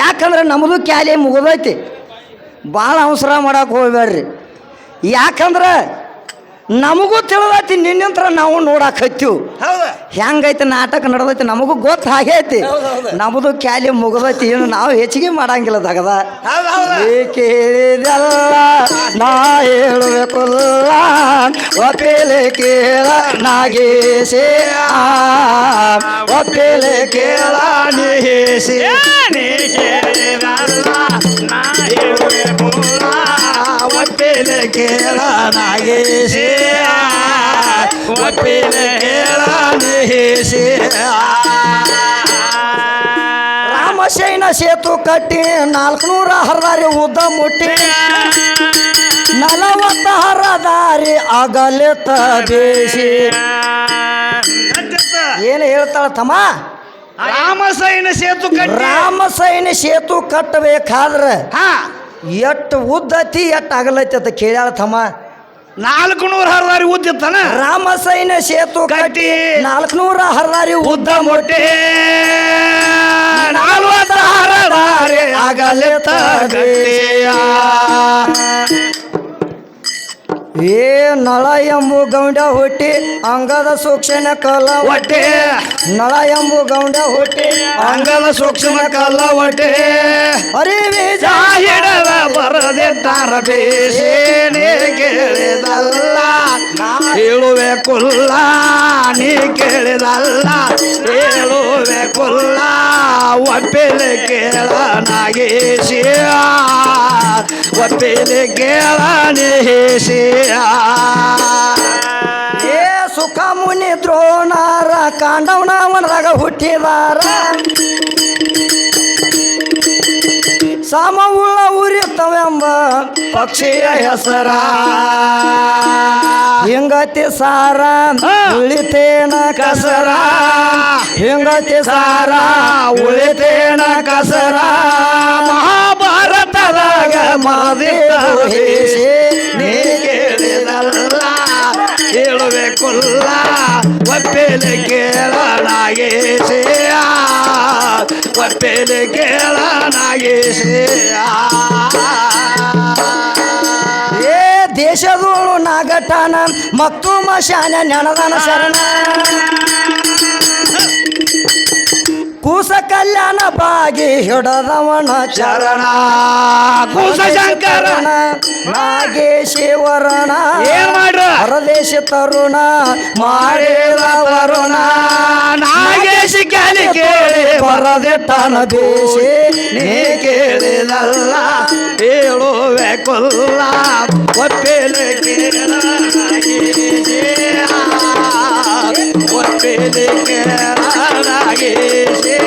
ಯಾಕಂದ್ರೆ ನಮ್ಮದು ಕ್ಯಾಲಿ ಮುಗಿದೈತಿ. ಭಾಳ ಅವಸರ ಮಾಡೋಕೆ ಹೋಗ್ಬೇಡ್ರಿ. ಯಾಕಂದ್ರೆ ನಮಗೂ ತಿಳಿದೈತಿ ನಿನ್ನಂತ್ರ ನಾವು ನೋಡಕ್ಕೆ ಹತ್ತೀವಿ. ಹೆಂಗೈತಿ ನಾಟಕ ನಡೆದೈತಿ ನಮಗೂ ಗೊತ್ತು ಹಾಗೆ ಐತಿ. ನಮ್ಮದು ಕ್ಯಾಲಿ ಮುಗಿದೈತಿ ಏನು ನಾವು ಹೆಚ್ಚಿಗೆ ಮಾಡಂಗಿಲ್ಲ ತಗದ. ಕೇಳಿದಲ್ಲ ನಾ ಹೇಳಬೇಕಲ್ಲ ಒಪ್ಪೇಲೆ ಕೇಳ ನಾಗೇಶೆ. ಒಪ್ಪಿಲೆ ಕೇಳ ನೀಸೆ ಕೇಳ ನೀಸೆ ರಾಮಶೈನ ಸೇತು ಕಟ್ಟಿ ನಾಲ್ಕುನೂರ ಹರದಾರಿ ಉದ್ದ ಮುಟ್ಟಿ. ನಲವತ್ತ ಹರದಾರಿ ಅಗಲಿತ ಬೇಸಿ. ಏನು ಹೇಳ್ತಾಳ ತಮ್ಮ? ರಾಮಸೈನ ಸೇತು ಕಟ್ಟಿ. ರಾಮಸೈನ ಸೇತು ಕಟ್ಟಬೇಕಾದ್ರೆ ಹಾ. ಎಷ್ಟು ಉದ್ದತಿ ಎಷ್ಟು ಅಗಲೈತಿ ಅಂತ ಕೇಳ್ಯಾಳ ತಮ್ಮ. ನಾಲ್ಕು ನೂರ ಹರದಾರಿ ಉದ್ದಿತ್ತಾನ ರಾಮಸೈನ ಸೇತು ಕಟ್ಟಿ ನಾಲ್ಕು ನೂರ ಹರದಾರಿ ಉದ್ದ ಮೊಟ್ಟೆ. ನಾಲ್ವತ್ತ ಹರದಾರಿ ಆಗಲೇ ಗಟ್ಟಿಯ ಏ ನಳ ಎಂಬು ಗೌಂಡ ಹುಟ್ಟಿ ಅಂಗದ ಸೂಕ್ಷ್ಮ ಕಲ ಒಟ್ಟೆ ನಳ ಎಂಬು ಗೌಂಡ ಹುಟ್ಟಿ ಅಂಗದ ಸೂಕ್ಷ್ಮ ಕಲ್ಲ ಒಟ್ಟೆ ಅರಿವಿ ಜಾಹಿಡದ ಬರದಿದ್ದಾರ ಬೇಸೇನೆ ಕೇಳಿದಲ್ಲ. ಹೇಳುವೆ ಕುಲ್ಲ, ನೀ ಕೇಳಿದಲ್ಲ. ಹೇಳುವೆ ಕುಲ್ಲ, ಒಪ್ಪಿಲೆ ಕೇಳ ನಾಗೇಶಿಯ ಒಪ್ಪಿಲೆ ಕೇಳ ನೇಶಿಯ ಏ ಸುಖ ಮುನಿ ದ್ರೋಣಾರ ಕಾಂಡವನವನದಾಗ ಹುಟ್ಟಿದಾರ. ಸಮವುಳ್ಳ ಉರಿತವೆಂಬ ಪಕ್ಷಿಯ ಹೆಸರ. ಹಿಂಗತಿ ಸಾರ. ಉಳಿತೇನ ಕಸರ. ಹಿಂಗತಿ ಸಾರ ಉಳಿತೇನ ಕಸರ. ಮಹಾಭಾರತದಾಗ ಕೇಳಿದಲ್ಲ ಹೇಳಬೇಕಲ್ಲ ಒಪ್ಪೆಲೆ ಕೇಳನಾಗೇಸಿಯ ಒಪ್ಪೆಲೆ ಕೇಳನಾಗೇಸಿಯ ಏ ದೇಶದೋಳು ನಾಗಟಾನ ಮತ್ತು ಮಶಾನ ನೆನದನ ಶರಣ. ಕೂಸ ಕಲ್ಯಾಣ ಬಾಗಿ ಹಿಡದವನ ಚರಣ. ಕೂಸ ಶಂಕರಣ ನಾಗೇಶಿವರಣ ಏನ್ ಮಾಡ್ರ? ಹೊರದೇಶ ತರುಣ ಮಾಡಿದ ವರುಣ. ನಾಗೇಶ ಕೇಳಿ ಬರದೆ ತನ ದೋಷಿ ನೀ ಕೇಳಿದಲ್ಲ ಹೇಳುವೆ ಕೊಲ್ಲ. ಒಪ್ಪೇಲೆ ಕೇಳಿ ಒಪ್ಪೇಲೆ ಕೇಳಿ